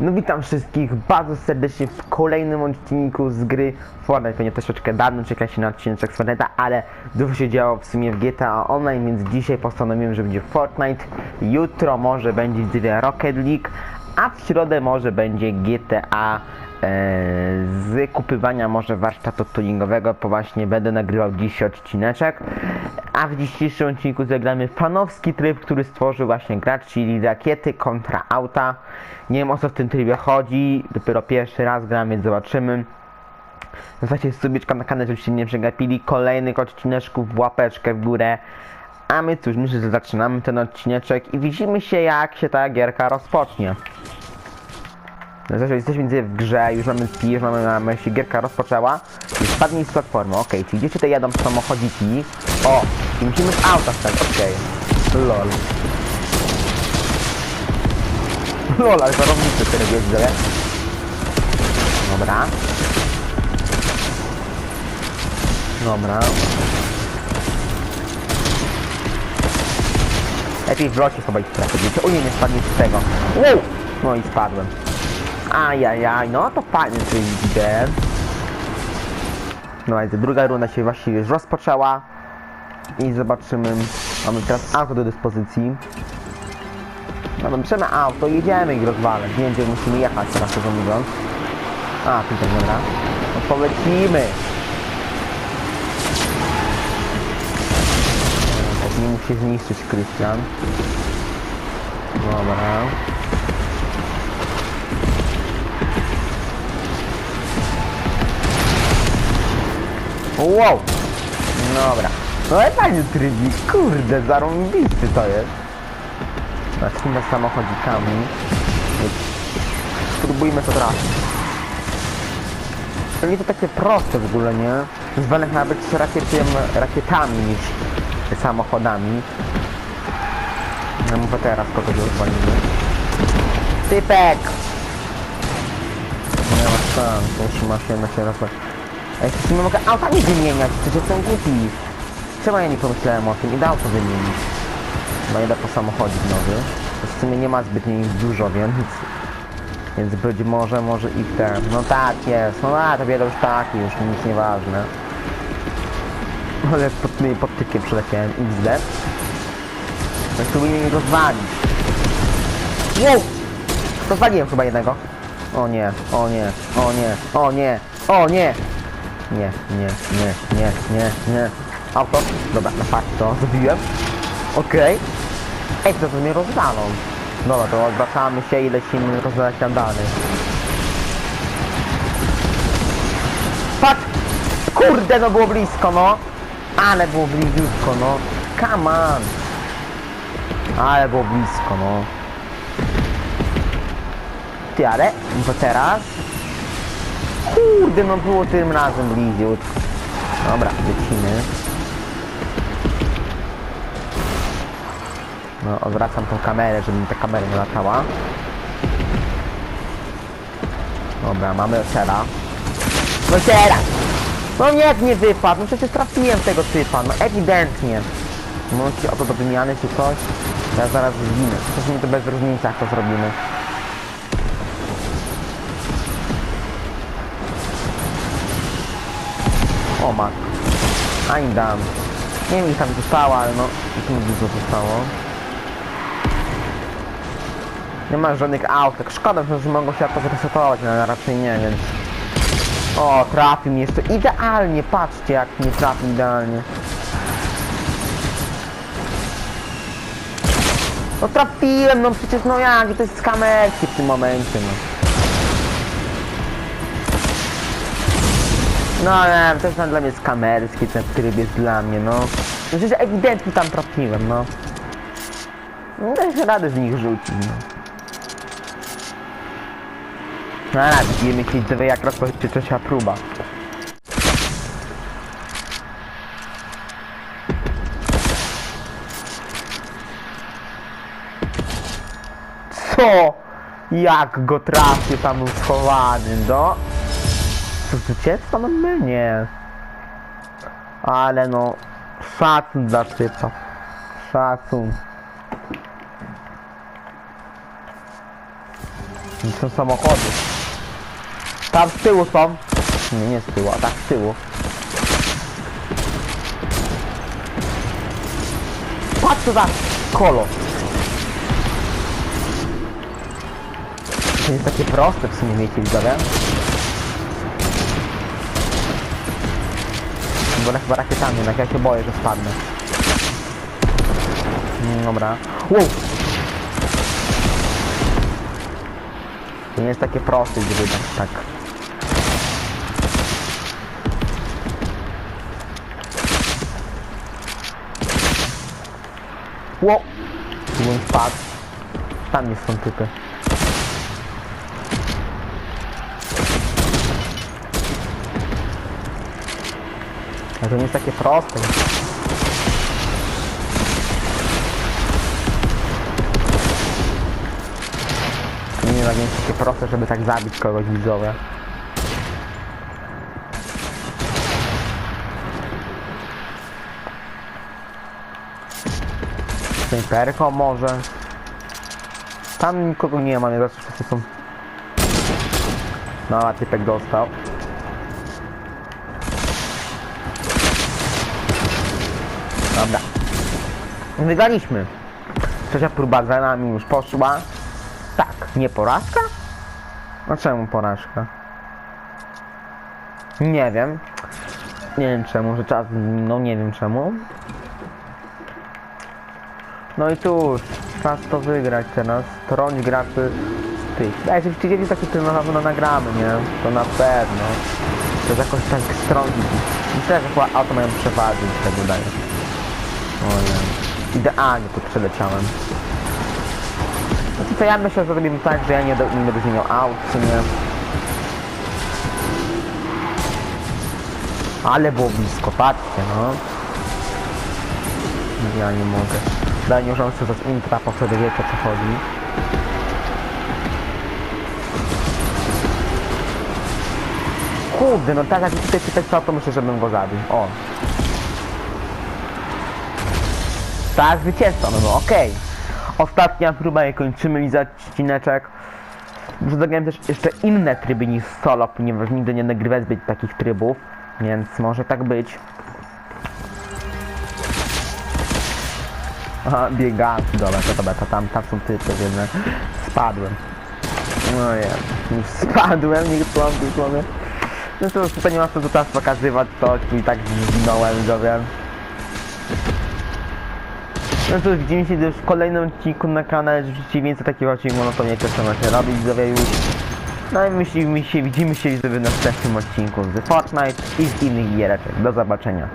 No witam wszystkich bardzo serdecznie w kolejnym odcinku z gry Fortnite. Pewnie troszeczkę dawno czekaliście na odcinek z Fortnite'a, ale dużo się działo w sumie w GTA Online, więc dzisiaj postanowiłem, że będzie Fortnite. Jutro może będzie widzowie Rocket League, a w środę może będzie GTA z kupywania może warsztatu tuningowego, bo właśnie będę nagrywał dziś odcineczek. A w dzisiejszym odcinku zagramy fanowski tryb, który stworzył właśnie gracz, czyli rakiety kontra auta. Nie wiem o co w tym trybie chodzi, dopiero pierwszy raz gram, więc zobaczymy. Zostawcie subiczka na kanał, żebyście nie przegapili kolejnych odcineczków w łapeczkę w górę. A my cóż, myślę, że zaczynamy ten odcineczek i widzimy się jak się ta gierka rozpocznie. No zresztą jesteśmy w grze, już mamy ski, już mamy, mamy się gierka rozpoczęła i spadnij z platformy, okej, czyli gdzieś tutaj jadą samochodziki. O, i musimy z auta stać, okej. Lol. Lol, ale zarobnicy tyle wiedzę. Dobra. Dobra. Lepiej w locie chyba ich trafić? O nie, nie spadnie z tego. Wow! No i spadłem. Ajajaj, no to fajnie tu idę. No i druga runda się właściwie już rozpoczęła. I zobaczymy. Mamy teraz auto do dyspozycji. No bierzemy auto, jedziemy i rozwalę. Nie wiem, gdzie musimy jechać teraz, szczerze mówiąc. A, tutaj, dobra. No polecimy. Tak nie musi zniszczyć Krystian. Dobra. Wow! Dobra. No ale fajny trybik, kurde, zarąbisty to jest. Chyba samochodzikami. Spróbujmy to trafić. To nie to takie proste w ogóle, nie? Zwane chyba być rakietem, rakietami niż samochodami. No mówię teraz kogoś rozwalimy. Typek! Nie ma szans, to już ma się na się. Ja się nie mogę autami wymieniać, przecież są głupi. Czemu ja nie pomyślałem o tym? Idę auto wymienić. No idę po samochodzik nowy. To w sumie nie ma zbytnio ich dużo, więc... Więc być może, może i ten. No tak jest, no a to wiadomo już taki, już nic nieważne. Ale pod, pod tykiem przeleciałem XD. No spróbujmy mnie rozwalić. Wow! Rozwaliłem chyba jednego. O nie, o nie, o nie, o nie, o nie! Nie, nie, nie, nie, nie, nie. Auto. Dobra, na fakt to zrobiłem. Okej. Ej, to, to mnie rozwalą. Dobra, to odwracamy się i lecimy rozwalać tam dalej. Patrz! Kurde, no było blisko, no! Ale było bliziutko, no. Come on! Ale było blisko, no. Ty, ale to teraz? Kurde, no było tym razem bliziutko. Dobra, lecimy. No, odwracam tą kamerę, żeby mi ta kamera nie latała. Dobra, mamy Ocera. No teraz! No jak nie wypadł, no przecież trafiłem tego typa, no ewidentnie. No ci oto do wymiany czy coś? Ja zaraz zginę. Przecież mi to bez różnicy jak to zrobimy. O mat. I'm done. Nie wiem ile tam zostało, ale no tu dużo zostało. Nie ma żadnych autek. Szkoda, że mogą się to zresetować, no ale raczej nie, więc... O, trafił mnie jeszcze idealnie, patrzcie jak mnie trafił idealnie. No trafiłem, no przecież no jak, to jest z kamerki w tym momencie, no. No wiem, to jest dla mnie skamerski ten tryb jest dla mnie, no. No Przecież ewidentnie tam trafiłem, no. No się radę z nich rzucić, no. No ale widzimy się widzowie jak rozpocznie trzecia próba. Co? Jak go trafię tam schowany, no? Co zwycięstwo? No my nie. Ale no, szacun dla typa. Szacun. To są samochody. Tam z tyłu są. Nie, nie z tyłu, a tak z tyłu. Patrz za kolo. To jest takie proste w sumie wiecie widzowie. Bo chyba rakietami, jednak ja się boję, że spadnę. Mm, Dobra. Wow! To nie jest takie proste, żeby tak, tak. Ło! Bym spadł. Tam jest są typy. Ale to nie jest takie proste. Nie jest więc takie proste, żeby tak zabić kogoś widzowie. Snajperką może. Tam nikogo nie ma, nie zawsze wszyscy są. No, a typek dostał. Dobra. Wygraliśmy. Trzecia próba za nami już poszła. Tak, nie porażka? A czemu porażka? Nie wiem. Nie wiem czemu, że czas, no nie wiem czemu. No i cóż, czas to wygrać teraz. Trąć graczy z tych. Ja jeśli chcieli taki film na pewno nagramy, nie? To na pewno. To jakoś tak strącić. Myślę, że chyba auto mają się tak wydaje. O nie. Idealnie tu przeleciałem. No to ja myślę, że zrobimy tak, że ja nie, do, nie będę zmieniał aut, czy nie. Ale było blisko, patrzcie, no. Ja nie mogę. Daj nie użyłem sobie intra, po wtedy wiecie co chodzi. Kurde, no tak jak tutaj czytać co, to myślę, że bym go zabił. O. Tak, zwycięzca, no, no okej. Ostatnia próba i kończymy lizać odcineczek. Zagrałem też jeszcze inne tryby niż solo, ponieważ nigdy nie nagrywałem zbyt takich trybów, więc może tak być. Aha, biegaczy, dobra, to dobra, to tam, tam są typy, więc spadłem. No już spadłem, nie kłam, nie kłamie. No to tutaj nie ma co teraz pokazywać, to i tak zginąłem, widzowie. No to widzimy się już w kolejnym odcinku na kanale, rzeczywiście więcej takich odcinków, no to nie też możecie robić, widzowie już. No i myślimy się, widzimy się widzowie w następnym odcinku z Fortnite i z innych giereczek. Do zobaczenia.